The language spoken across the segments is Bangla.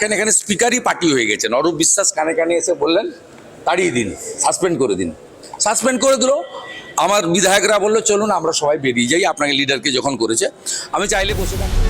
রাখেন এখানে স্পিকারই পার্টি হয়ে গেছেন অরূপ বিশ্বাস কানে কানে এসে বললেন, তাড়িয়ে দিন সাসপেন্ড করে দিন। সাসপেন্ড করে দিল। আমার বিধায়করা বলল, চলুন, আমরা সবাই বেরিয়ে যাই। আপনাকে লিডারকে যখন করেছে। আমি চাইলে বসে থাকি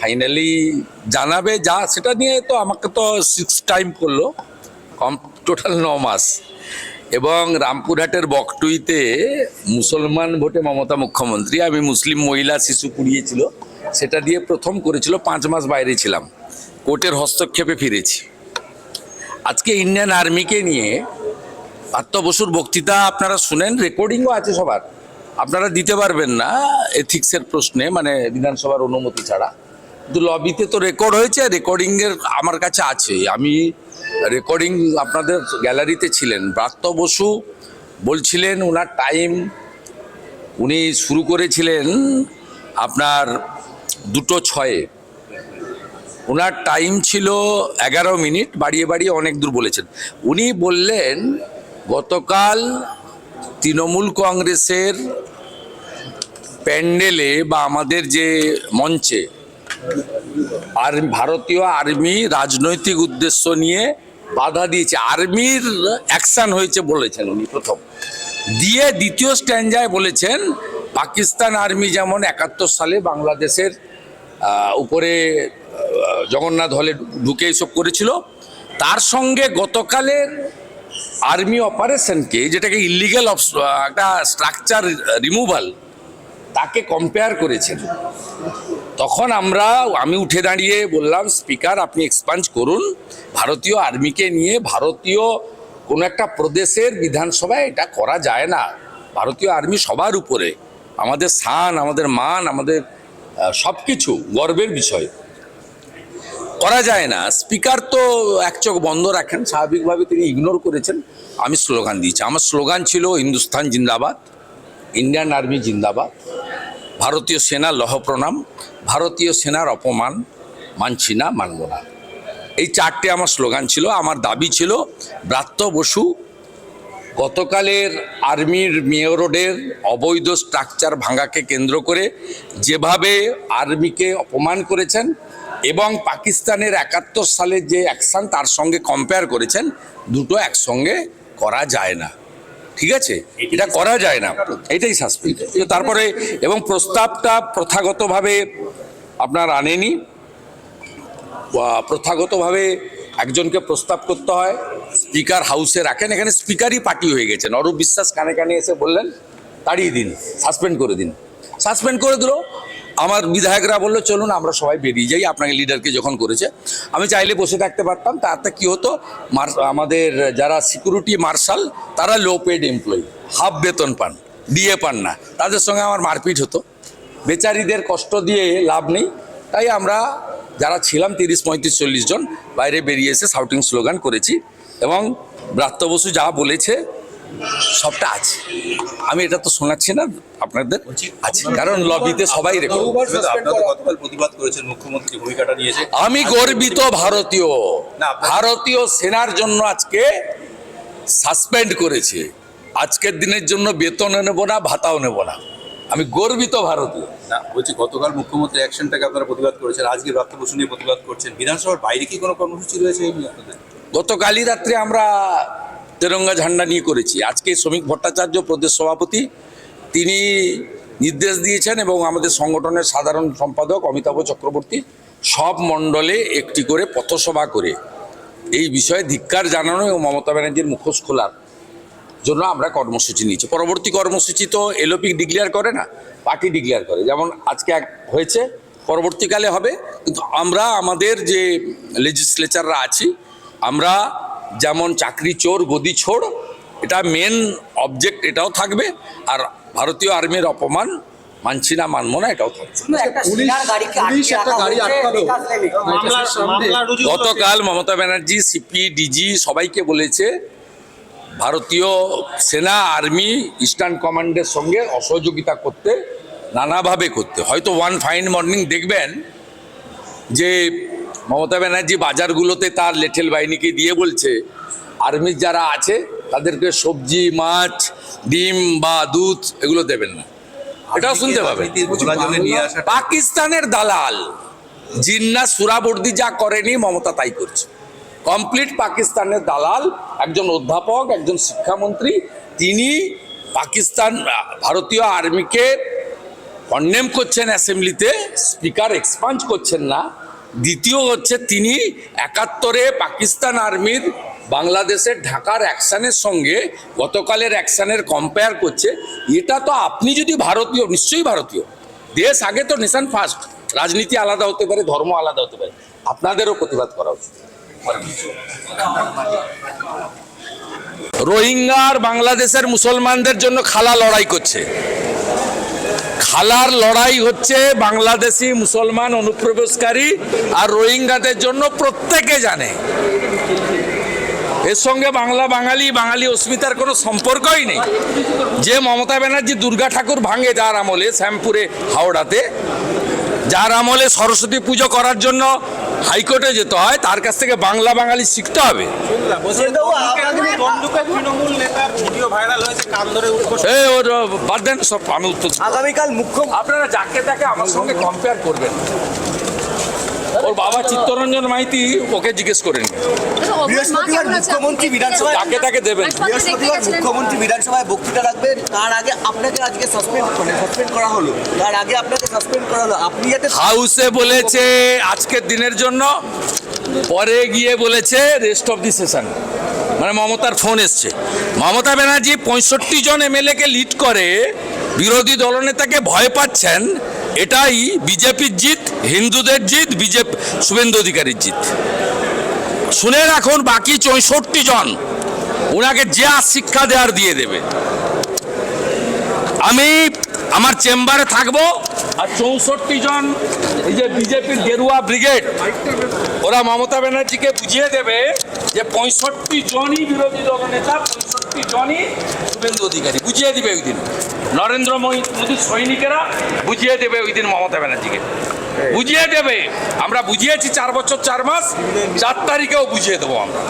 ফাইনালি জানাবে যা, সেটা নিয়ে তো আমাকে তো সিক্স টাইম করল, কম টোটাল ন মাস। এবং রামপুরহাটের বকটুইতে মুসলমান ভোটে মমতা মুখ্যমন্ত্রী, আমি মুসলিম মহিলা শিশু কুড়িয়েছিল সেটা দিয়ে প্রথম করেছিল, পাঁচ মাস বাইরে ছিলাম। কোর্টের হস্তক্ষেপে ফিরেছি। আজকে ইন্ডিয়ান আর্মিকে নিয়ে পার্থ বসুর বক্তৃতা আপনারা শুনেন রেকর্ডিংও আছে সবার। আপনারা দিতে পারবেন না এথিক্সের প্রশ্নে মানে বিধানসভার অনুমতি ছাড়া। লবিতে তো রেকর্ড হয়েছে রেকর্ডিংয়ের আমার কাছে আছে। আমি রেকর্ডিং আপনাদের গ্যালারিতে ছিলেন। ব্রাত্য বসু বলছিলেন ওনার টাইম উনি শুরু করেছিলেন আপনার দুটো ছয়ে। ওনার টাইম ছিল এগারো মিনিট, বাড়িয়ে বাড়িয়ে অনেক দূর বলেছেন। উনি বললেন, গতকাল তৃণমূল কংগ্রেসের প্যান্ডেলে বা আমাদের যে মঞ্চে ভারতীয় আর্মি রাজনৈতিক উদ্দেশ্য নিয়ে বাধা দিয়েছে। আর্মির অ্যাকশন হয়েছে বলেছেন উনি প্রথম। দিয়ে দ্বিতীয় স্ট্যান্ডায় বলেছেন, পাকিস্তান আর্মি যেমন একাত্তর সালে বাংলাদেশের উপরে জগন্নাথ হলে ঢুকে এসব করেছিল। তার সঙ্গে গতকালের আর্মি অপারেশনকে, যেটাকে ইলিগাল একটা স্ট্রাকচার রিমুভাল তাকে কম্পেয়ার করেছেন। তখন আমরা, আমি উঠে দাঁড়িয়ে বললাম, স্পিকার, আপনি এক্সপাঞ্জ করুন। ভারতীয় আর্মিকে নিয়ে ভারতীয় কোনো একটা প্রদেশের বিধানসভায় এটা করা যায় না। ভারতীয় আর্মি সবার উপরে। আমাদের স্থান, আমাদের মান, আমাদের সব কিছু গর্বের বিষয়। করা যায় না। স্পিকার তো এক চোখ বন্ধ রাখেন, স্বাভাবিকভাবে তিনি ইগনোর করেছেন। আমি স্লোগান দিয়েছি। আমার স্লোগান ছিল হিন্দুস্তান জিন্দাবাদ, ইন্ডিয়ান আর্মি জিন্দাবাদ। ভারতীয় সেনা লহ প্রণাম, ভারতীয় সেনার অপমান মানছি না, মানব না। এই চারটে আমার স্লোগান ছিল, আমার দাবি ছিল, ব্রাত্য বসু, গতকালের আর্মির মেয়র রোডের অবৈধ স্ট্রাকচার ভাঙাকে কেন্দ্র করে যেভাবে আর্মিকে অপমান করেছেন এবং পাকিস্তানের একাত্তর সালের যে অ্যাকশন তার সঙ্গে কম্পেয়ার করেছেন, দুটো একসঙ্গে করা যায় না। ঠিক আছে? এটা করা যায় না। এটাই সাসপেন্ড তারপরে এবং প্রস্তাবটা প্রথাগতভাবে আপনার আনেনি। প্রথাগতভাবে একজনকে প্রস্তাব করতে হয়। স্পিকার হাউসে রাখেন। এখানে স্পিকারই পার্টি হয়ে গেছেন। অরূপ বিশ্বাস কানে কানে এসে বললেন তাড়িয়ে দিন সাসপেন্ড করে দিন। সাসপেন্ড করে দিল। আমার বিধায়করা বলল, চলুন, আমরা সবাই বেরিয়ে যাই। আপনাকে লিডারকে যখন করেছে, আমি চাইলে বসে থাকতে পারতাম। তাতে কি হতো আমাদের যারা সিকিউরিটি মার্শাল তারা লো পেড এমপ্লয়ি হাফ বেতন পান ডিএ পান না। তাদের সঙ্গে আমার মারপিট হতো। বেচারিদের কষ্ট দিয়ে লাভ নেই। তাই আমরা যারা ছিলাম, তিরিশ, পঁয়ত্রিশ, চল্লিশ জন, বাইরে বেরিয়ে এসে সাউটিং স্লোগান করেছি এবং ব্রাত্য বসু যা বলেছে সবটা আছে। আমি এটা তো শোনাচ্ছি না আপনাদের আছে। কারণ লবিতে সবাই গতকাল প্রতিবাদ করেছেন মুখ্যমন্ত্রী ভূমিকাটা নিয়েছে। আমি গর্বিত ভারতীয়। না, ভারতীয় সেনার জন্য আজকে সাসপেন্ড করেছে। আজকের দিনের জন্য বেতনও নেব না ভাতাও নেব না। আমি গর্বিত ভারতীয়। না বলছি গতকাল মুখ্যমন্ত্রী অ্যাকশনটাকে আপনারা প্রতিবাদ করেছেন আজকে রক্ত নিয়ে প্রতিবাদ করছেন। বিধানসভার বাইরে কি কোনো কর্মসূচি রয়েছে এই নিয়ে আপনাদের? গতকালই রাত্রে আমরা তেরঙ্গা ঝান্ডা নিয়ে করেছি। আজকে শ্রমিক ভট্টাচার্য প্রদেশ সভাপতি, তিনি নির্দেশ দিয়েছেন এবং আমাদের সংগঠনের সাধারণ সম্পাদক অমিতাভ চক্রবর্তী সব মণ্ডলে একটি করে পথসভা করে এই বিষয়ে ধিক্কার জানানো এবং মমতা ব্যানার্জির মুখোশ খোলার জন্য আমরা কর্মসূচি নিয়েছি। পরবর্তী কর্মসূচি তো এলওপি ডিক্লেয়ার করে না, পার্টি ডিক্লেয়ার করে। যেমন আজকে এক হয়েছে, পরবর্তীকালে হবে। কিন্তু আমরা, আমাদের যে লেজিসলেচাররা আছি, আমরা যেমন চাকরি চোর গদি ছোড় এটা মেন অবজেক্ট এটাও থাকবে। আর ভারতীয় আর্মির অপমান মানছি না মানবো না এটাও থাকবে। গতকাল মমতা ব্যানার্জি সিপি ডিজি সবাইকে বলেছে ভারতীয় সেনা আর্মি ইস্টার্ন কমান্ডের সঙ্গে অসহযোগিতা করতে নানাভাবে করতে। হয়তো ওয়ান ফাইন মর্নিং দেখবেন যে মমতা ব্যানার্জি বাজারগুলোতে তার লেঠেল বাহিনীকে দিয়ে বলছে আর্মির যারা আছে তাদেরকে সবজি মাছ ডিম বা দুধ এগুলো দেবেন না। এটাও শুনতে আসা পাকিস্তানের দালাল জিন্না সুরাবর্দি যা করেনি মমতা তাই করছে। কমপ্লিট পাকিস্তানের দালাল একজন অধ্যাপক একজন শিক্ষামন্ত্রী তিনি পাকিস্তান ভারতীয় আর্মিকে কন্ডেম করছেন অ্যাসেম্বলিতে স্পিকার এক্সপাঞ্জ করছেন না। দ্বিতীয় হচ্ছে তিনি একাত্তরে পাকিস্তান আর্মির বাংলাদেশের ঢাকার অ্যাকশনের সঙ্গে গতকালের অ্যাকশনের কম্পেয়ার করছে। এটা তো আপনি যদি ভারতীয়, নিশ্চয়ই ভারতীয়। দেশ আগে তো নেশান ফার্স্ট রাজনীতি আলাদা হতে পারে, ধর্ম আলাদা হতে পারে। আপনাদেরও প্রতিবাদ করা উচিত। রোহিঙ্গা আর বাংলাদেশের মুসলমানদের জন্য খালা লড়াই করছে। খালার লড়াই হচ্ছে বাংলাদেশি মুসলমান অনুপ্রবেশকারী আর রোহিঙ্গাদের জন্য প্রত্যেকে জানে। এর সঙ্গে বাংলা বাঙালি বাঙালি অস্মিতার কোনো সম্পর্কই নেই। যে মমতা ব্যানার্জি দুর্গা ঠাকুর ভাঙে যার আমলে শ্যামপুরে, হাওড়াতে, যার আমলে সরস্বতী পুজো করার জন্য হাইকোর্টে যেতে হয় তার কাছ থেকে বাংলা বাঙালি শিখতে হবে। বাদ দেন সব আমি উত্তর আগামীকাল মুখ্য আপনারা যাকে তাকে আমার সঙ্গে কম্পেয়ার করবেন। ওর বাবা চিত্তরঞ্জন মাইতি ওকে জিজ্ঞেস করেন বৃহস্পতিবার মুখ্যমন্ত্রী বিধানসভায় যাকে তাকে দেবেন। বৃহস্পতিবার মুখ্যমন্ত্রী বিধানসভায় বক্তৃতা রাখবেন তার আগে আপনাকে আজকে সাসপেন্ড মানে সাসপেন্ড করা হলো। তার আগে আপনাকে সাসপেন্ড করা হলো। আপনি যাতে হাউসে বলেছে আজকের দিনের জন্য পরে গিয়ে বলেছে রেস্ট অফ দি সেশন মানে মমতার ফোন এসছে। মমতা ব্যানার্জি পঁয়ষট্টি জন এমএলএ কে লিড করে বিরোধী দলনেতাকে ভয় পাচ্ছেন এটাই বিজেপির জিত, হিন্দুদের জিত, বিজেপি, শুভেন্দু অধিকারীর জিত। শুনে রাখুন, বাকি চৌষট্টি জন ওনাকে যা শিক্ষা দেওয়ার দিয়ে দেবে। আমি আমার চেম্বারে থাকব। আর চৌষট্টি জন এই যে বিজেপির গেরুয়া ব্রিগেড, ওরা মমতা ব্যানার্জিকে বুঝিয়ে দেবে যে পঁয়ষট্টি জনই বিরোধী দলনেতা পঁয়ষট্টি জনই শুভেন্দু অধিকারী বুঝিয়ে দেবে ওই দিন। নরেন্দ্র মোদী- মোদীর সৈনিকেরা বুঝিয়ে দেবে ওই দিন মমতা ব্যানার্জিকে। বুঝিয়ে দেবে। আমরা বুঝিয়েছি চার বছর চার মাস চার তারিখেও বুঝিয়ে দেবো আমরা।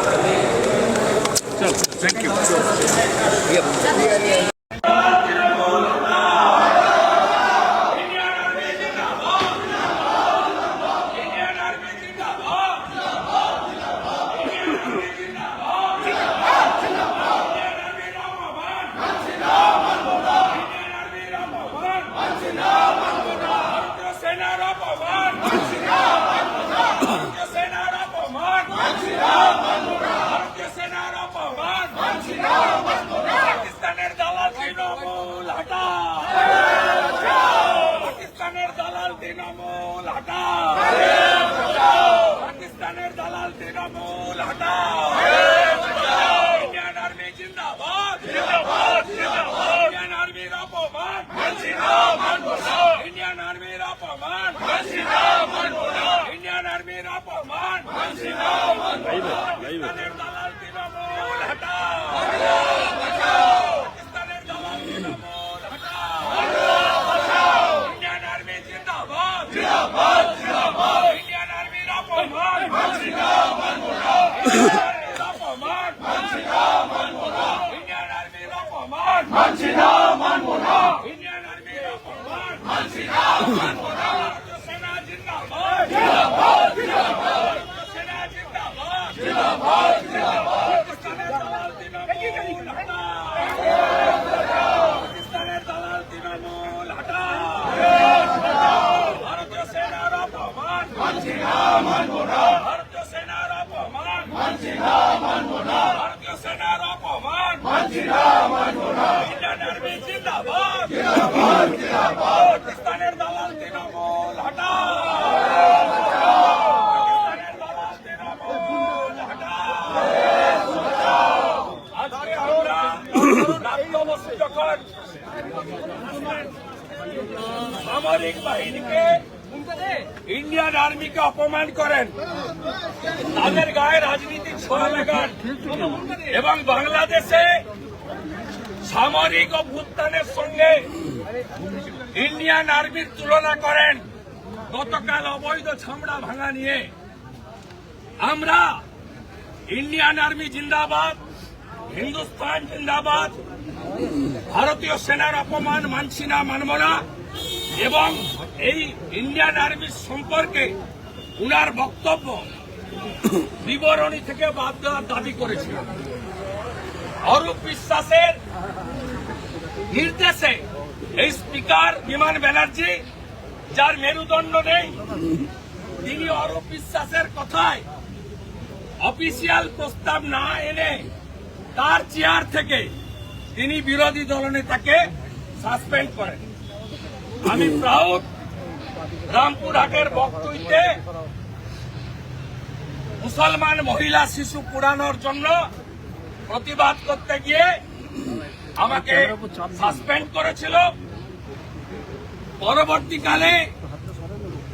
આપો માન সামরিক বাহিনীকে ইন্ডিয়ান আর্মিকে অপমান করেন। তাদের গায়ে রাজনীতির ছোঁয়া লাগান। এবং বাংলাদেশে সামরিক অভ্যুত্থানের সঙ্গে ইন্ডিয়ান আর্মির তুলনা করেন। গতকাল অবৈধ ছামড়া ভাঙা নিয়ে। আমরা ইন্ডিয়ান আর্মি জিন্দাবাদ, হিন্দুস্তান জিন্দাবাদ ভারতীয় সেনার অপমান মানছি না, মানব না। এবং এই ইন্ডিয়ান আর্মির সম্পর্কে উনার বক্তব্য বিবরণী থেকে বাদ দেওয়ার দাবি করেছিল অরূপ বিশ্বাসের নির্দেশে এই স্পিকার বিমান ব্যানার্জি, যার মেরুদণ্ড নেই, তিনি অরূপ বিশ্বাসের কথায় অফিসিয়াল প্রস্তাব না এনে তার চেয়ার থেকে তিনি বিরোধী দলনেতাকে সাসপেন্ড করেন। আমি প্রাউড রামপুরহাটের বক্তব্যে মুসলমান মহিলা শিশু পুরানোর জন্য প্রতিবাদ করতে গিয়ে আমাকে সাসপেন্ড করেছিল। পরবর্তীকালে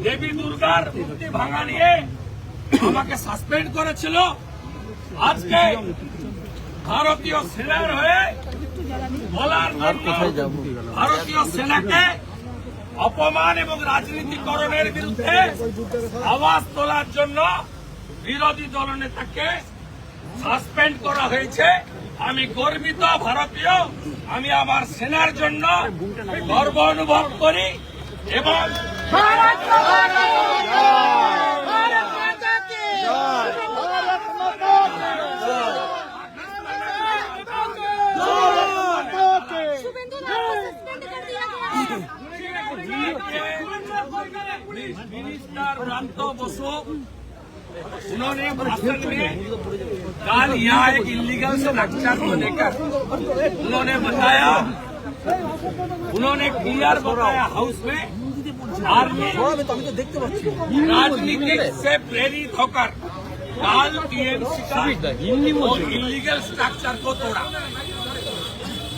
দেবী দুর্গার মূর্তি ভাঙা নিয়ে আমাকে সাসপেন্ড করেছিল। আজকে ভারতীয় সেনার হয়ে বলার জন্য ভারতীয় সেনাকে অপমান এবং রাজনীতিকরণের বিরুদ্ধে আওয়াজ তোলার জন্য বিরোধী দলনেতাকে সাসপেন্ড করা হয়েছে। আমি গর্বিত ভারতীয়। আমি আমার সেনার জন্য গর্ব অনুভব করি এবং उन्होंने भाषण में कल यहाँ एक इलीगल से स्ट्रक्चर को लेकर उन्होंने बताया। उन्होंने क्लियर बताया हाउस में। आर्मी राजनीतिक से प्रेरित होकर काल टीएमसी का और इलीगल स्ट्रक्चर को तोड़ा।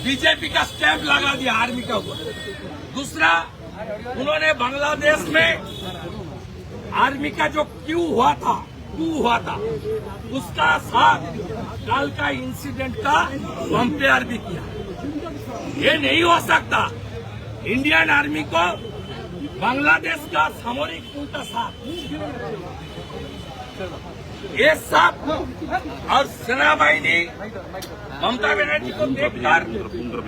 बीजेपी का स्टैंप लगा दिया आर्मी के ऊपर। दूसरा उन्होंने बांग्लादेश में आर्मी का जो क्यू हुआ था, क्यू हुआ था, उसका साथ कल का इंसिडेंट का कंपेयर भी किया। ये नहीं हो सकता इंडियन आर्मी को बांग्लादेश का सामरिक कूट का साथ। ये सब और सेना बाहिनी ममता बनर्जी को देखकर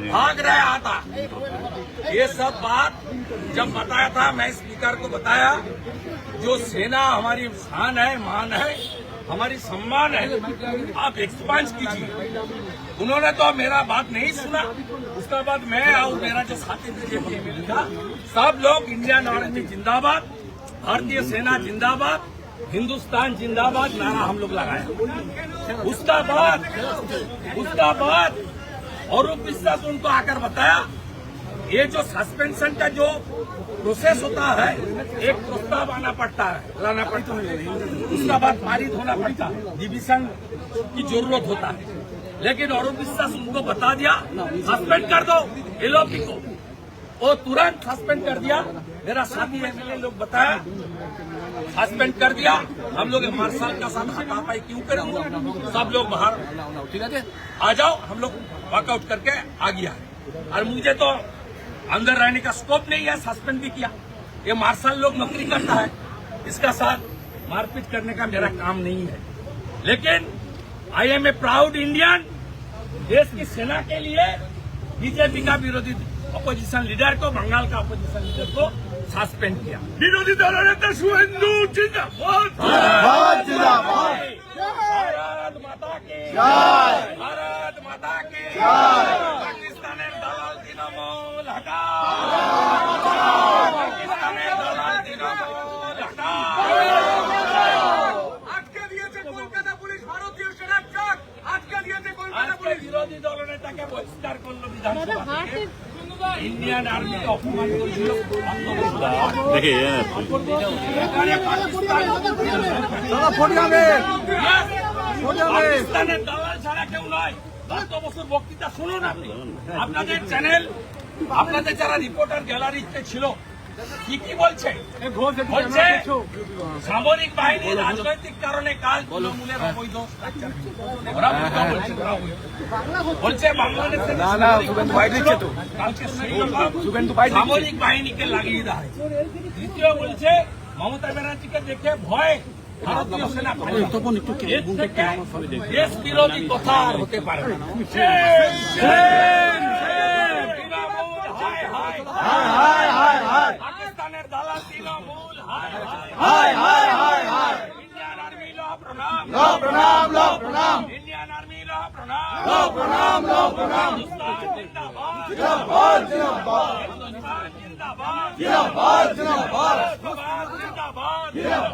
भाग रहा था। ये सब बात जब बताया था, मैं स्पीकर को बताया, जो सेना हमारी शान है, मान है, हमारी सम्मान है, आप एक्सपांस कीजिए। उन्होंने तो मेरा बात नहीं सुना। उसके बाद मैं और मेरा जो साथी बीजेपी में सब लोग इंडियन आर्मी जिंदाबाद, भारतीय सेना जिंदाबाद, हिंदुस्तान जिंदाबाद, नारा हम लोग लगाया उसका बाद उसका बाद और उनको आकर बताया ये जो सस्पेंशन का जो प्रोसेस होता है एक प्रस्ताव आना पड़ता है। लाना पड़ता है। उसका बाद पारित होना पड़ता है। डिविजन की ज़रूरत होता है। लेकिन और विश्वास उनको बता दिया सस्पेंड कर दो एलओपी को। वो तुरंत सस्पेंड कर दिया। मेरा साथी एमएलए लोग बताया सस्पेंड कर दिया। हम लोग मार्शल का साथ हाथापाई क्यों करेंगे सब लोग बाहर ठीक है? आ जाओ। हम लोग वर्कआउट करके आ गया है। और मुझे तो अंदर रहने का स्कोप नहीं है सस्पेंड भी किया। ये मार्शल लोग नौकरी करता है। इसका साथ मारपीट करने का मेरा काम नहीं है। लेकिन I am a proud Indian देश की सेना के लिए बीजेपी का विरोधी अपोजिशन लीडर को बंगाल का अपोजिशन लीडर को सस्पेंड किया। विरोधी दल ने तो शुभेंदु भारत माता की भारत माता की। তৃণমূল হটাও পাকিস্তানের দালাল তৃণমূল হটাও আজকে দিয়েছে কলকাতা পুলিশ ভারতীয় সেনার চাক আজকে দিয়েছে কলকাতা পুলিশ বিরোধী দলনেতাকে বহিষ্কার করল বিধানসভা ইন্ডিয়ান আর্মিকে অপমান করেছিল দেখে পাকিস্তানের দালাল ছাড়া কেউ নয়। বছর বক্তৃতা শুনুন আপনি। আপনাদের চ্যানেল আপনাদের যারা রিপোর্টার গ্যালারিতে ছিল কি কি বলছে? বলছে সামরিক বাহিনী রাজনৈতিক কারণে কাল তৃণমূলের অবৈধ বলছে, বাংলাদেশের সামরিক বাহিনীকে লাগিয়ে হয়েছে দ্বিতীয় বলছে মমতা ব্যানার্জিকে দেখে ভয় ভারতীয় সেনা। এর থেকে দেশ বিরোধী কথা আর হতে পারে না তৃণমূল হায় হায় পাকিস্তানের হায় হায় ইন্ডিয়ান আর্মি ল প্রণাম ল প্রণাম ল প্রণাম ইন্ডিয়ান আর্মি ল প্রণাম ল প্রণাম ল প্রণাম জিন্দাবাদ জিন্দাবাদ জিন্দাবাদ জিন্দাবাদ জিন্দাবাদ জিন্দাবাদ জিন্দাবাদ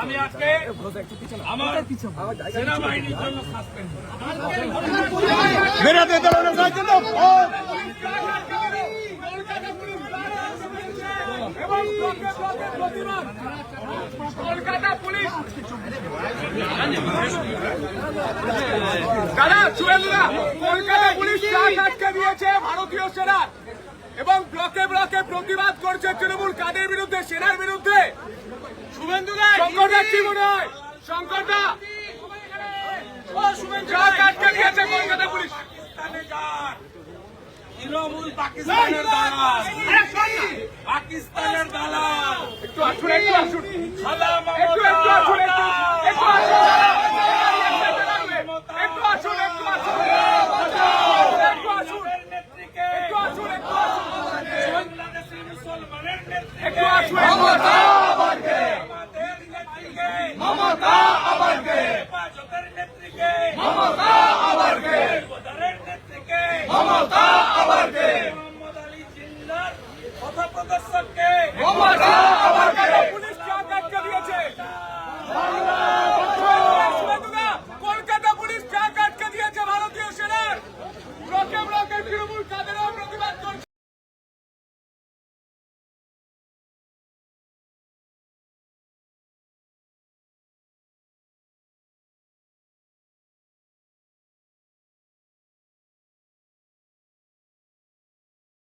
আমি আজকে আমার সেনাবাহিনীর জন্য সাসপেন্ড এবং ব্লকে ব্লকে প্রতিবাদ কলকাতা পুলিশ। দাদা শুভেন্দুদা কলকাতা পুলিশ ট্রাক আটকে দিয়েছে ভারতীয় সেনার। এবং ব্লকে ব্লকে প্রতিবাদ করছে তৃণমূল কাদের বিরুদ্ধে সেনার বিরুদ্ধে? শুভেন্দুদা শঙ্করদা কি? মনে হয় শঙ্করদা কলকাতা পুলিশ। পাকিস্তানে যান তৃণমূল পাকিস্তানের দালাল। পাকিস্তানের দালাল। একটু আসুন একটু আসুন। খালা একটু একটু আসুন একটু। একটু আসুন। একটু আসুন একটু আসুন একটু আসুন নেত্রীকে একটু আসুন একটু আসুন বাংলাদেশের মুসলমানের নেত্রীকে একটু আসুন মমতা আমাদের নেত্রীকে। মমতা আবারকে হেফাজতের